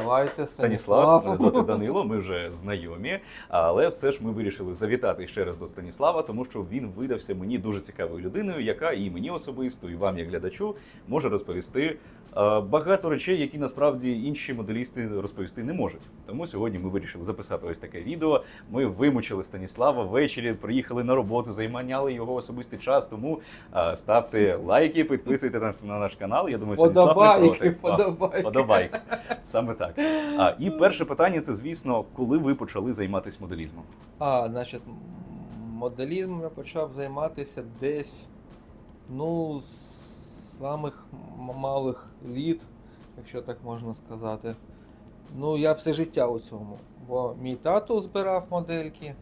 Давайте Станіслав, мене звати Данило, ми вже знайомі, але все ж ми вирішили завітати ще раз до Станіслава, тому що він видався мені дуже цікавою людиною, яка і мені особисто, і вам, як глядачу, може розповісти е, багато речей, які насправді інші моделісти розповісти не можуть. Тому сьогодні ми вирішили записати ось таке відео. Ми вимучили Станіслава ввечері, приїхали на роботу, займаняли його особистий час. Тому е, ставте лайки, підписуйте нас на наш канал. Я думаю, Станіслав не проти. подобайки. Подобайки. Саме так. А, і перше питання це, звісно, коли ви почали займатися моделізмом? А, значить, моделізмом я почав займатися десь, ну, з самих малих літ, якщо так можна сказати. Ну, я все життя у цьому. Бо мій тато збирав модельки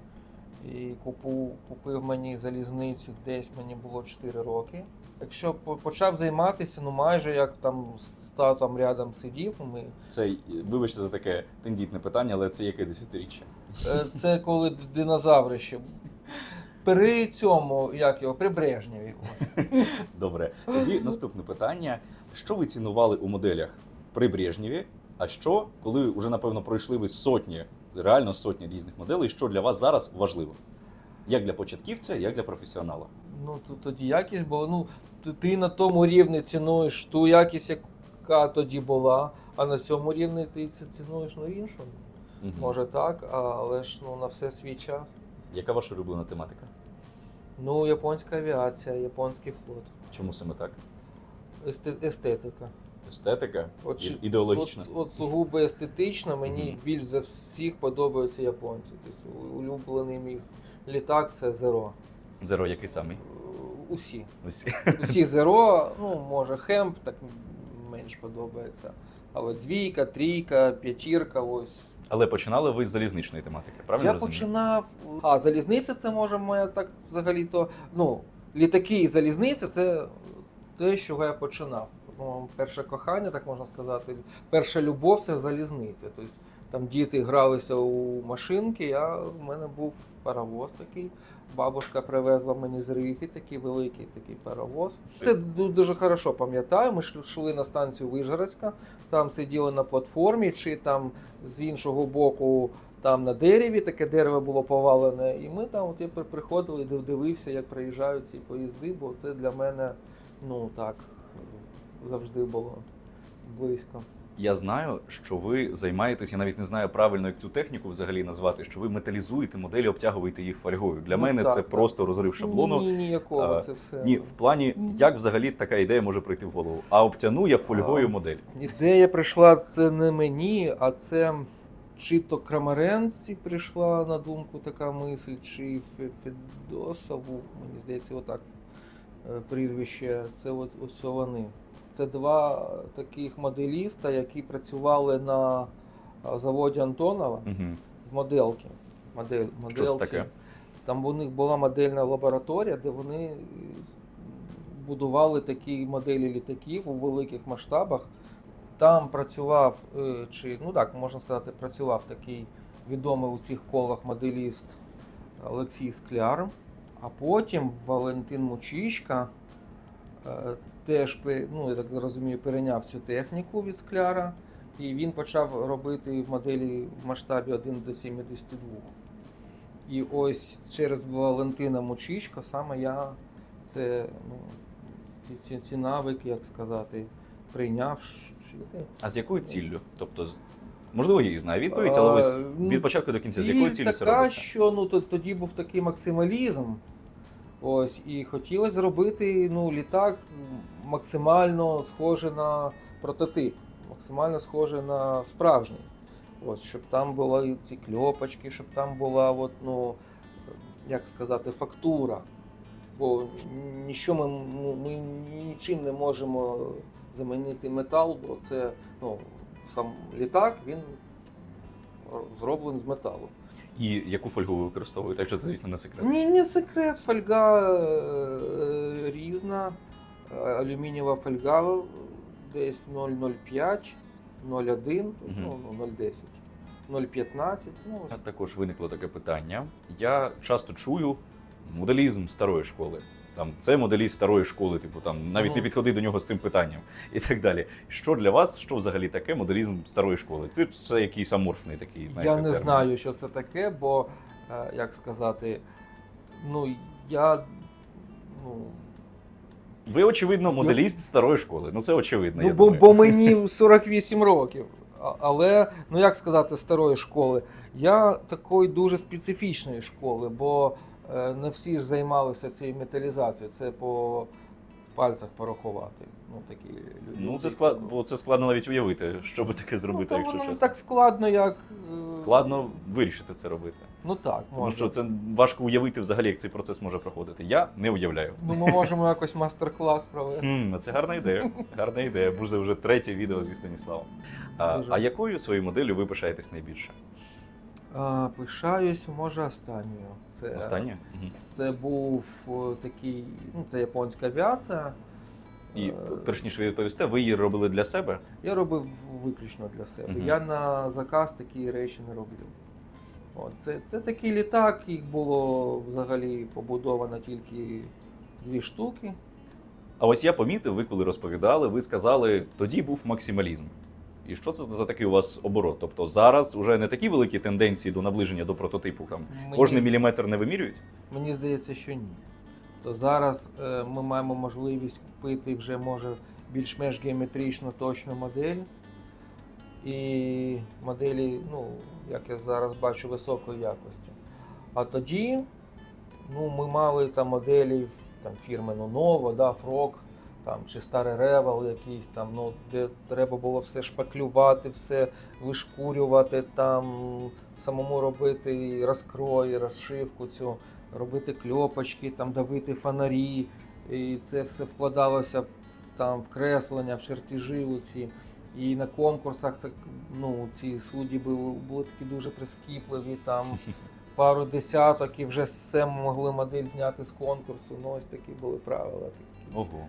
і купу, купив мені залізницю, десь мені було 4 роки. Якщо по- почав займатися, ну майже як там з татом рядом сидів, ми Це вибачте за таке тендітне питання, але це яке десятиріччя? Е, Це коли динозаври ще. При цьому, як його, при Брежнєві. Добре. Тоді наступне питання: що ви цінували у моделях при Брежнєві? А що, коли вже напевно пройшли ви сотні, реально сотні різних моделей, що для вас зараз важливо? Як для початківця, як для професіонала? Ну, то, тоді якість була. Ну, ти, на тому рівні цінуєш ту якість, яка тоді була, а на цьому рівні ти ці- цінуєш ну, іншу. Мгм. Може так, але ж ну, на все свій час. Яка ваша улюблена тематика? Ну, японська авіація, японський флот, Чому саме так? есте- естетика. Естетика? От чи- Ідеологічна? От, от сугубо естетично мені Мгм. більш за всіх подобаються японці. Тобто улюблений мій літак це Зеро. Зеро, який самий? Усі. Усі. Усі Зеро, ну може Хемп так менш подобається. Але двійка, трійка, п'ятірка, ось. Але починали ви з залізничної тематики, правильно Я розумію? починав. А, залізниця це може моя так взагалі-то. Ну, літаки і залізниця це те, з чого я починав. Ну, перше кохання, так можна сказати. Перша любов це залізниця. Тобто там діти гралися у машинки, я, в мене був паровоз такий. Бабушка привезла мені з Риги такий великий такий паровоз. Це дуже хорошо пам'ятаю. Ми йшли- на станцію Вижгородська, там сиділи на платформі, чи там з іншого боку там на дереві, таке дерево було повалене, і ми там от приходили і дивився, як приїжджають ці поїзди, бо це для мене ну так завжди було близько. Я знаю, що ви займаєтесь, я навіть не знаю правильно, як цю техніку взагалі назвати, що ви металізуєте моделі, обтягуєте їх фольгою. Для Ну, мене так, це так. просто розрив шаблону. Ні, ніякого, А, це все. Ні, в плані, як взагалі така ідея може прийти в голову. А обтяну я фольгою А. модель. Ідея прийшла це не мені, а це чи то Крамаренці прийшла на думку така мисль, чи Фе- Федосову, мені здається, отак е, прізвище. Це от, ось вони. Це два таких моделіста, які працювали на заводі Антонова Угу. в моделки. Модель, Що це модельці. таке? Там у них була модельна лабораторія, де вони будували такі моделі літаків у великих масштабах. Там працював, е, чи ну так можна сказати, працював такий відомий у цих колах моделіст Олексій Скляр. А потім Валентин Мучічка е, теж ну, я так розумію, перейняв цю техніку від скляра, і він почав робити моделі в масштабі 1 до 72. І ось через Валентина Мучічка саме я це ну, ці, ці, ці навики, як сказати, прийняв. А з якою ціллю? Тобто, можливо, я і знаю відповідь, але ви А, ну, від початку до кінця, з якою ціллю це така, робиться? що ну то- тоді був такий максималізм. Ось, і хотілося зробити ну, літак максимально схожий на прототип, максимально схожий на справжній. Ось, щоб там були ці кльопочки, щоб там була, от, ну, як сказати, фактура. Бо ніщо ми, ну, ми нічим не можемо замінити метал, бо це ну, сам літак, він зроблений з металу. І яку фольгу ви використовуєте, якщо це, звісно, не секрет? Ні, не секрет, фольга е, різна, е, алюмінієва фольга десь 0,05, 0,1, тобто, ну, ну, 0,10, 0,15. Ну, Також виникло таке питання. Я часто чую моделізм старої школи. Там це моделіст старої школи, типу там навіть Ну. не підходи до нього з цим питанням і так далі. Що для вас, що взагалі таке моделізм старої школи? Це, це якийсь аморфний такий, знаєте, Я не термін. знаю, що це таке, бо, е, як сказати, ну, я. Ну, Ви, очевидно, моделіст старої школи. Ну це очевидно. ну я бо, думаю. бо мені 48 років. Але, ну як сказати, старої школи. Я такої дуже специфічної школи, бо не всі ж займалися цією металізацією. Це по пальцях порахувати. Ну, такі люди. Ну це склад, бо це складно навіть уявити, що би таке Ну, зробити, то якщо воно не чесно. так складно, як. е, Складно вирішити це робити. Ну так, Тому можна. що це важко уявити взагалі, як цей процес може проходити. Я не уявляю. Ну, ми можемо якось мастер-клас провести. Хм, це гарна ідея. Гарна ідея. Буде вже третє відео зі Станіславом. А, а якою своєю моделлю ви пишаєтесь найбільше? А, пишаюсь, може, останньою. Це, Останнє? Мгм. це був о, такий, ну, це японська авіація. І Е, перш ніж ви відповісте, ви її робили для себе? Я робив виключно для себе. Мгм. Я на заказ такі речі не роблю. От, це, це такий літак, їх було взагалі побудовано тільки дві штуки. А ось я помітив, ви коли розповідали, ви сказали, тоді був максималізм. І що це за такий у вас оборот? Тобто зараз вже не такі великі тенденції до наближення до прототипу. Там Мені кожний з- міліметр не вимірюють? Мені здається, що ні. То зараз е, ми маємо можливість купити вже може більш-менш геометрично точну модель. І моделі, ну, як я зараз бачу, високої якості. А тоді ну, ми мали там моделі там, фірми Novo, да, Frog, там, чи старий Revel якийсь там, ну, де треба було все шпаклювати, все вишкурювати, там, самому робити розкрой, розшивку цю робити кльопочки, там давити фонарі, і це все вкладалося в там в креслення, в чертежі оці. І на конкурсах так ну ці судді були, були такі дуже прискіпливі, там пару десяток і вже все могли модель зняти з конкурсу. Ну ось такі були правила. Такі. Ого.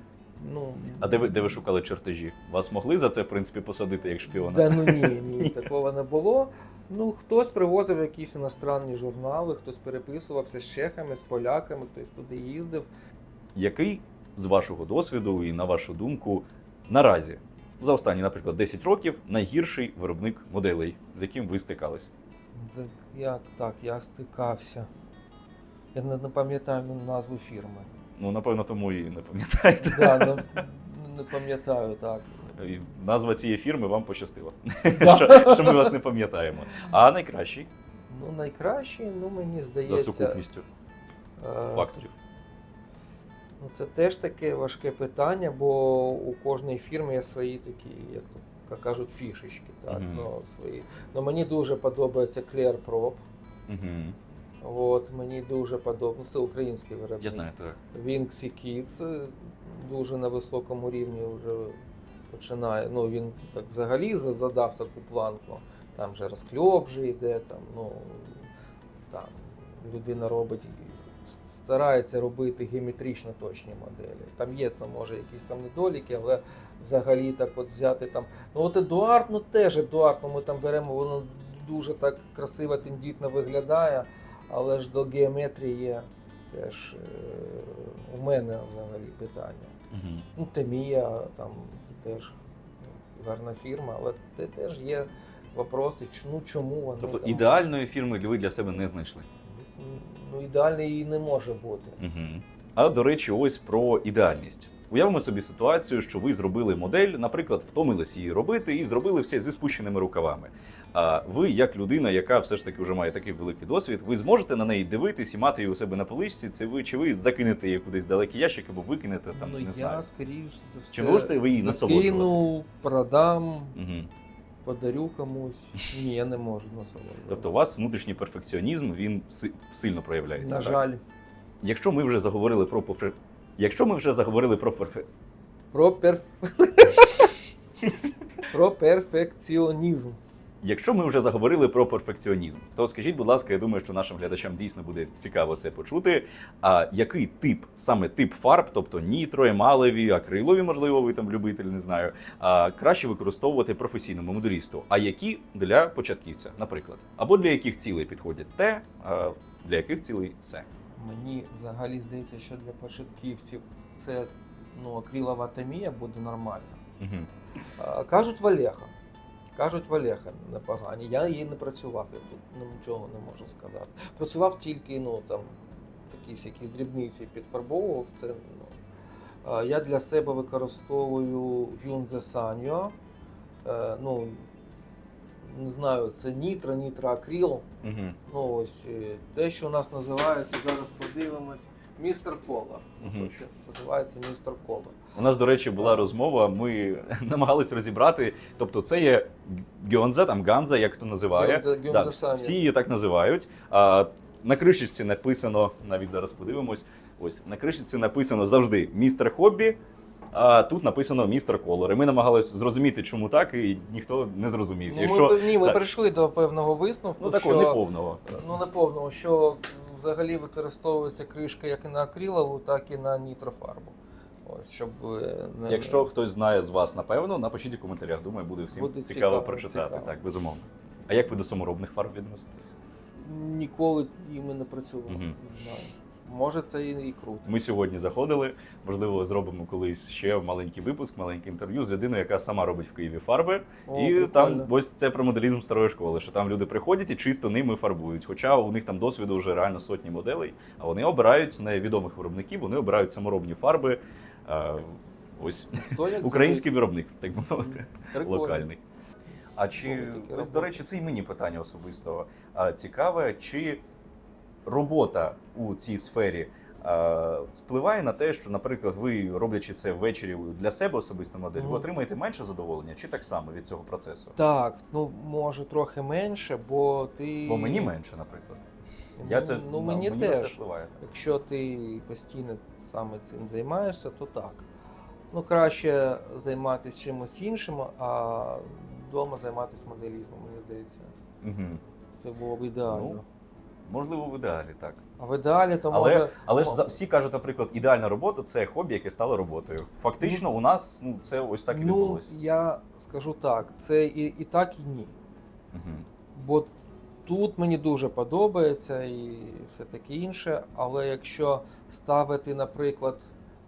Ну, А де ви де ви шукали чертежі? Вас могли за це в принципі посадити як шпіона? Да, ну ні, ні, такого не було. Ну, хтось привозив якісь іностранні журнали, хтось переписувався з чехами, з поляками, хтось туди їздив. Який з вашого досвіду і на вашу думку наразі за останні, наприклад, 10 років найгірший виробник моделей, з яким ви стикались? Як так, я стикався. Я не пам'ятаю назву фірми. Ну, напевно, тому і не пам'ятаєте. Да, не, не пам'ятаю так. І Назва цієї фірми вам пощастила, Да. що, що ми вас не пам'ятаємо. А найкращий Ну, найкраще, ну мені за здається. сукупністю е, факторів. Ну, це теж таке важке питання, бо у кожної фірми є свої такі, як то як кажуть, фішечки. Так? Мгм. Ну, свої. Ну, мені дуже подобається Clear Prop. Угу. От, мені дуже подобається. Це український виробник. Я знаю, так. Wings Kids е, дуже на високому рівні вже починає. Ну, він так взагалі задав таку планку. Там вже розкльоп вже йде, там, ну, там людина робить, старається робити геометрично точні моделі. Там є, там, може, якісь там недоліки, але взагалі так от взяти там. Ну от Едуард, ну теж Едуард, ну ми там беремо, воно дуже так красиво, тендітно виглядає, але ж до геометрії є теж е, у мене взагалі питання. Угу. Ну, Темія там теж гарна фірма, але те теж є вопроси, ну чому вони Тобто там, ідеальної фірми ви для себе не знайшли. ну ідеальний і не може бути. Угу. А до речі, ось про ідеальність. Уявимо собі ситуацію, що ви зробили модель, наприклад, втомились її робити і зробили все зі спущеними рукавами. А ви, як людина, яка все ж таки вже має такий великий досвід, ви зможете на неї дивитись і мати її у себе на поличці. Це ви чи ви закинете її кудись в далекий ящик або викинете там, ну не я знаю. скоріш за все Чи можете ви її закину, продам, Угу. подарю комусь. Ні, я не можу насолоджуватися. Тобто, у вас внутрішній перфекціонізм він си- сильно проявляється. на так? жаль, Якщо ми вже заговорили про перфе... Якщо ми вже заговорили про перфе... про перф... про перфекціонізм. Якщо ми вже заговорили про перфекціонізм, то скажіть, будь ласка, я думаю, що нашим глядачам дійсно буде цікаво це почути. А який тип, саме тип фарб, тобто нітро, емалеві, акрилові, можливо, ви там любитель, не знаю, а, краще використовувати професійному моделісту, а які для початківця, наприклад, або для яких цілей підходять те, а для яких цілей се. Мені взагалі здається, що для початківців це ну, акрилова тамія буде нормально. А, Кажуть Валеха. Кажуть Валеха непогані. Я її не працював, я тут ну, нічого не можу сказати. Працював тільки ну, там, якісь, якісь дрібниці підфарбовував. Це, ну. Я для себе використовую Hyundai Sanyo. Е, Ну, не знаю, це нітро, нітроакрил. Мгм. Ну, ось е, те, що у нас називається, зараз подивимось, містер Кола. Що називається містер Кола. У нас, до речі, була розмова. Ми намагалися розібрати. Тобто, це є гьонза, там ганза, як хто називає. Гьонза- Да, самі. всі її так називають. А, на кришечці написано, навіть зараз подивимось. Ось на кришечці написано завжди містер хобі. А тут написано містер колор. І ми намагалися зрозуміти, чому так, і ніхто не зрозумів. Ну, Якщо ми, ні, ми так. прийшли до певного висновку, ну такого що, неповного. ну, неповного, що взагалі використовується кришка як і на акрилову, так і на нітрофарбу. Ось, щоб е, не... Якщо хтось знає з вас, напевно, напишіть у коментарях. Думаю, буде всім Буде цікаво, цікаво, прочитати. цікаво. Так, безумовно. А як ви до саморобних фарб відноситесь? ніколи їм не працював, Мгм. не знаю. Може, це і, і круто. Ми сьогодні заходили. Можливо, зробимо колись ще маленький випуск, маленьке інтерв'ю з людиною, яка сама робить в Києві фарби. О, і прикольно. там ось це про моделізм старої школи, що там люди приходять і чисто ними фарбують. Хоча у них там досвіду вже реально сотні моделей, а вони обирають невідомих виробників, вони обирають саморобні фарби. Ось український виробник, так би мовити, локальний. А чи ось до речі, це і мені питання особисто а, цікаве, чи робота у цій сфері а, впливає на те, що, наприклад, ви роблячи це ввечері для себе особисто модель, ви отримаєте менше задоволення, чи так само від цього процесу? Так, ну може трохи менше, бо ти. Бо мені менше, наприклад. Я це ну, мені мені це теж. впливає. Якщо ти постійно саме цим займаєшся, то так. Ну, краще займатися чимось іншим, а вдома займатися моделізмом, мені здається. Угу. Це було б ідеально. Ну, Можливо, в ідеалі так. а в ідеалі, то Але, може. але ж ну, всі кажуть, наприклад, ідеальна робота це хобі, яке стало роботою. Фактично, у нас ну, це ось так і ну, відбулося. я скажу так, це і, і так, і ні. Угу. Бо тут мені дуже подобається і все таке інше. Але якщо ставити, наприклад,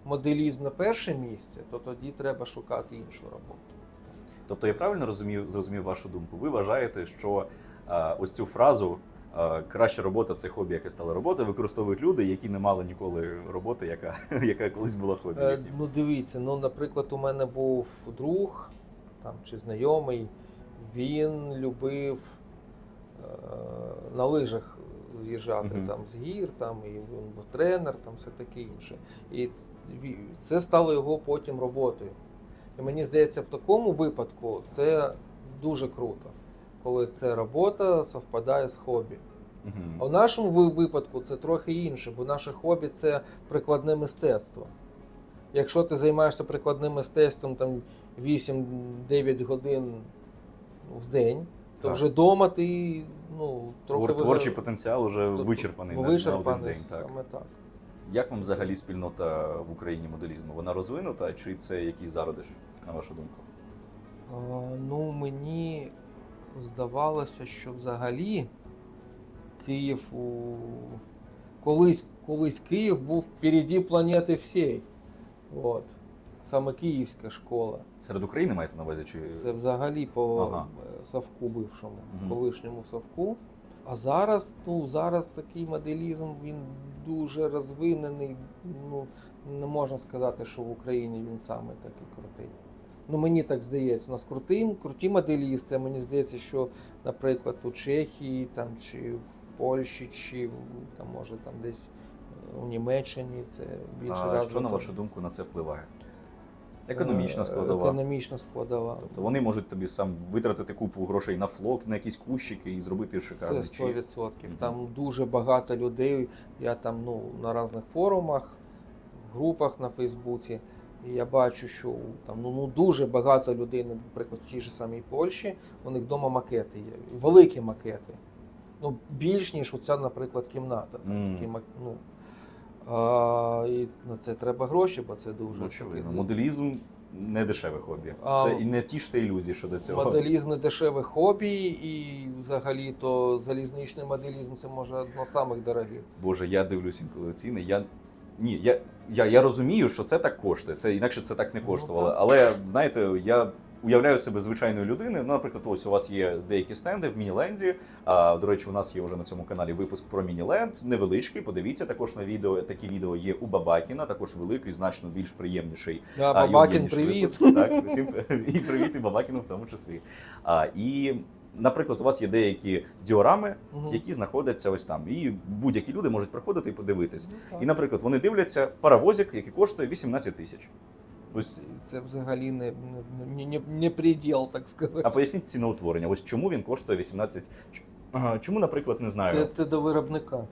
моделізм на перше місце, то тоді треба шукати іншу роботу. Тобто я правильно розумів, зрозумів вашу думку? Ви вважаєте, що е, ось цю фразу е, краща робота це хобі, яке стало роботою, використовують люди, які не мали ніколи роботи, яка, яка колись була хобі. Е, ну дивіться, ну, наприклад, у мене був друг там, чи знайомий, він любив на лижах з'їжджати Мгм. там з гір, там, і він був тренер, там все таке інше. І це стало його потім роботою. І мені здається, в такому випадку це дуже круто, коли ця робота совпадає з хобі. Мгм. А в нашому випадку це трохи інше, бо наше хобі це прикладне мистецтво. Якщо ти займаєшся прикладним мистецтвом там 8-9 годин в день, то Так. вже вдома ти ну, трохи Твор, творчий потенціал вже тобто вичерпаний на- на вичерпаний один день. Так. саме так. Як вам взагалі спільнота в Україні моделізму? Вона розвинута чи це якийсь зародиш, на вашу думку? А, ну, мені здавалося, що взагалі Київ у... колись, колись Київ був впереді планети всієї. От. Саме київська школа. Серед України маєте на увазі? Чи Це взагалі по Ага. Савку бившому, колишньому Савку. А зараз, ну, зараз такий моделізм він дуже розвинений. Ну, не можна сказати, що в Україні він саме такий крутий. Ну, мені так здається, у нас круті, круті моделісти. а Мені здається, що, наприклад, у Чехії там, чи в Польщі, чи там, може там десь е, у Німеччині це більше а, що на вашу думку на це впливає? Економічна Е, складова. Економічна складова. Тобто вони можуть тобі сам витратити купу грошей на флок, на якісь кущики і зробити шикарний Це чіп. 100%. Мгм. Там дуже багато людей. Я там ну, на різних форумах, в групах на Фейсбуці. І я бачу, що там ну, ну, дуже багато людей, наприклад, в тій ж самій Польщі, у них вдома макети є. Великі макети. Ну, більш ніж оця, наприклад, кімната. Мгм. Такі ну, а, і на це треба гроші, бо це дуже Ну, Очевидно. Моделізм не дешеве хобі. А, Це і не тіште ілюзії щодо цього. Моделізм не дешеве хобі, і взагалі то залізничний моделізм це може одно з самих дорогих. Боже, я дивлюсь інколи ціни. Я ні, я, я, я розумію, що це так коштує. Це інакше це так не Ну, коштувало. так. Але знаєте, я. Уявляю себе звичайною людиною. Ну, наприклад, ось у вас є деякі стенди в Мініленді. А, до речі, у нас є вже на цьому каналі випуск про Мініленд. Невеличкий. Подивіться також на відео. Такі відео є у Бабакіна, також великий, значно більш приємніший Да, Бабакін, привіт. випуск. Так, всім і привіт, і Бабакіну в тому числі. А, і, наприклад, у вас є деякі діорами, Мгм. які знаходяться ось там. І будь-які люди можуть приходити і подивитись. Ну. І, наприклад, вони дивляться паровозик, який коштує 18 тисяч. Ось, Це- Це взагалі не, не, не, не, предел, так сказати. а поясніть ціноутворення. Ось чому він коштує 18. Ага, Чому, наприклад, не знаю. це до виробника.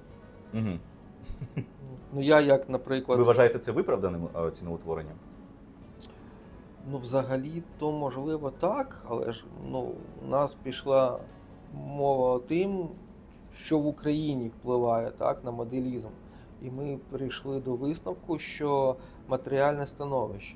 Угу. Ну я як, наприклад, Ви вважаєте це виправданим ціноутворенням? ну взагалі то можливо так, але ж ну, у нас пішла мова тим, що в Україні впливає так, на моделізм. І ми прийшли до висновку, що матеріальне становище,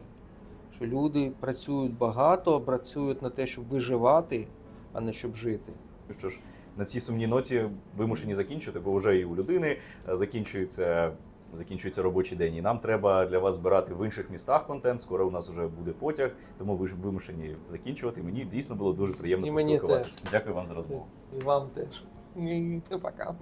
що люди працюють багато, працюють на те, щоб виживати, а не щоб жити. Ну Що ж, на цій сумній ноті вимушені закінчити, бо вже і у людини е, закінчується. Закінчується робочий день, і нам треба для вас збирати в інших містах контент. Скоро у нас вже буде потяг, тому ви ж вимушені закінчувати. Мені дійсно було дуже приємно поспілкуватися. Дякую вам за розмову. І вам теж. Пока.